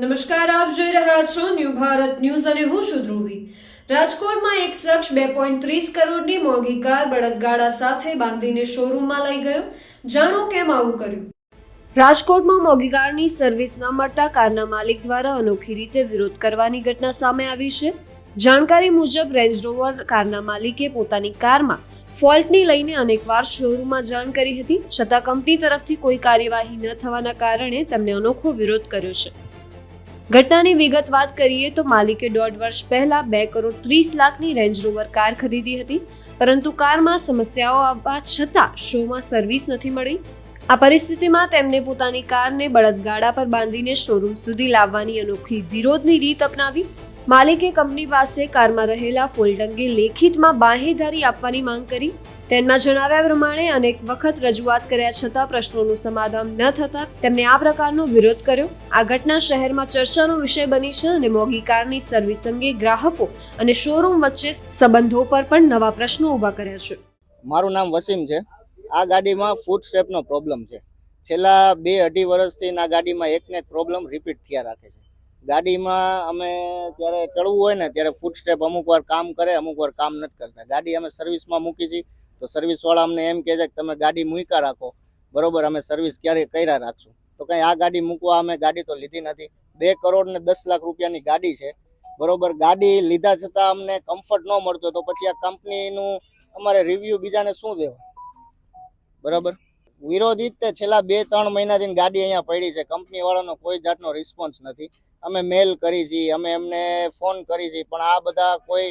નમસ્કાર, આપ જોઈ રહ્યા છો ન્યૂ ભારત ન્યૂઝ અને હું છું ધ્રુવી. રાજકોટમાં એક શખ્સ બે પોઈન્ટ ત્રીસ કરોડની મોંઘી કાર બળદગાડા સાથે બાંધીને શોરૂમમાં લઈ ગયો. જાણો કેમ આવું કર્યું? રાજકોટમાં મોંઘી કારની સર્વિસ ન મળતા કારના માલિક દ્વારા અનોખી રીતે વિરોધ કરવાની ઘટના સામે આવી છે. જાણકારી મુજબ, રેન્જ રોવર કારના માલિકે પોતાની કારમાં ફોલ્ટની લઈને અનેકવાર શોરૂમમાં જાણ કરી હતી. છતાં કંપની તરફથી કોઈ કાર્યવાહી ન થવાના કારણે તેમણે અનોખો વિરોધ કર્યો છે. ઘટનાની વિગત વાત કરીએ તો માલિકે દોઢ વર્ષ પહેલા બે કરોડ ત્રીસ લાખની રેન્જ રોવર કાર ખરીદી હતી, પરંતુ કારમાં સમસ્યાઓ આવવા છતાં શોમાં સર્વિસ નથી મળી. આ પરિસ્થિતિમાં તેમને પોતાની કારને બળદગાડા પર બાંધીને શોરૂમ સુધી લાવવાની અનોખી વિરોધની રીત અપનાવી માલિકે કંપની પાસે કારમાં રહેલા ફોલ્ટ અંગે લેખિતમાં બાહેધારી આપવાની માંગ કરી. તેમના જણાવ્યા પ્રમાણે અનેક વખત રજૂઆત કર્યા છતાં પ્રશ્નોનું સમાધાન ન થતા તેમણે આ પ્રકારનો વિરોધ કર્યો. આ ઘટના શહેરમાં ચર્ચાનો વિષય બની છે અને મોંઘી કારની સર્વિસ અંગે ગ્રાહકો અને શોરૂમ વચ્ચે સંબંધો પર પણ નવા પ્રશ્નો ઊભા કર્યા છે. મારું નામ વસીમ છે. આ ગાડીમાં ફૂટ સ્ટેપનો પ્રોબ્લેમ છે. છેલ્લા બે અઢી વર્ષથી આ ગાડીમાં એકને એક પ્રોબ્લેમ રિપીટ થયા રાખે છે. ગાડીમાં અમે જ્યારે ચડવું હોય ને, ત્યારે ફૂટ સ્ટેપ અમુક વાર કામ કરે, અમુક વાર કામ નથી કરતા. ગાડી અમે સર્વિસમાં મૂકી છીએ, તો સર્વિસવાળા અમને એમ કહે છે કે તમે ગાડી મૂક્યા રાખો. બરોબર, અમે સર્વિસ ક્યારે કર્યા રાખશું? તો કંઈ આ ગાડી મૂકવા અમે ગાડી તો લીધી નથી. બે કરોડ ને દસ લાખ રૂપિયાની ગાડી છે. બરોબર, ગાડી લીધા છતાં અમને કમ્ફર્ટ ન મળતો. તો પછી આ કંપનીનું અમારે રિવ્યુ બીજાને શું દેવું? બરાબર? વિરોધિત છેલ્લા બે ત્રણ મહિનાથી ગાડી અહીંયા પડી છે. કંપની વાળાનો કોઈ જાતનો રિસ્પોન્સ નથી. અમે મેલ કરી છીએ અમે એમને ફોન કરી છીએ પણ આ બધા કોઈ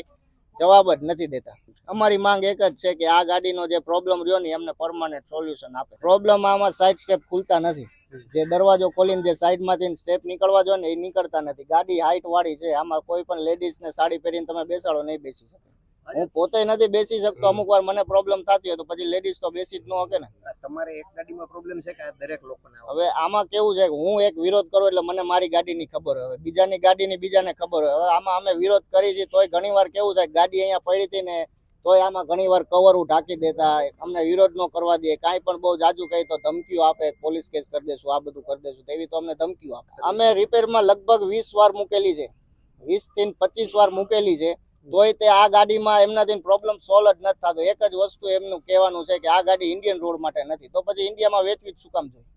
જવાબ જ નથી દેતા. અમારી માંગ એક જ છે કે આ ગાડીનો જે પ્રોબ્લેમ રહ્યો ને એમને પરમાનન્ટ સોલ્યુશન આપે. પ્રોબ્લેમ આમાં સાઈડ સ્ટેપ ખુલતા નથી. જે દરવાજો ખોલીને જે સાઈડમાંથી સ્ટેપ નીકળવા જોઈએ ને એ નીકળતા નથી. ગાડી હાઈટ વાળી છે આમાં કોઈ પણ લેડીઝ ને સાડી પહેરીને તમે બેસાડો નહીં બેસી શકે. હું પોતે નથી બેસી શકતો અમુક વાર મને પ્રોબ્લેમ થતી હોય તો પછી લેડીઝ તો બેસી જ ન શકે ને. તમારે એક ગાડીમાં પ્રોબ્લેમ છે કે આ દરેક લોકોને હવે આમાં કેવું છે કે હું એક વિરોધ કરું એટલે મને મારી ગાડીની ખબર હવે બીજાની ગાડીની બીજાને ખબર હોય. હવે આમાં અમે વિરોધ કરી છે તોય ઘણી વાર કેવું થાય ગાડી અહીંયા પડી હતી ને તોય આમાં ઘણી વાર કવર ઢાંકી દેતા અમને વિરોધ ન કરવા દે કાંઈ પણ બહુ જાજુ કહી તો ધમકીઓ આપે પોલીસ કેસ કરી દેશું આ બધું કરી દેશું. તેવી તો અમને ધમકીઓ આપે. અમે રિપેરમાં લગભગ વીસ વાર મૂકેલી છે. વીસથી પચીસ વાર મૂકેલી છે. તોય તે આ ગાડીમાં એમનાથી પ્રોબ્લેમ સોલ્વ જ નથી થતો. એક જ વસ્તુ એમનું કહેવાનું છે કે આ ગાડી ઇન્ડિયન રોડ માટે નથી. તો પછી ઇન્ડિયામાં વેચવી જ શું કામ જોઈએ?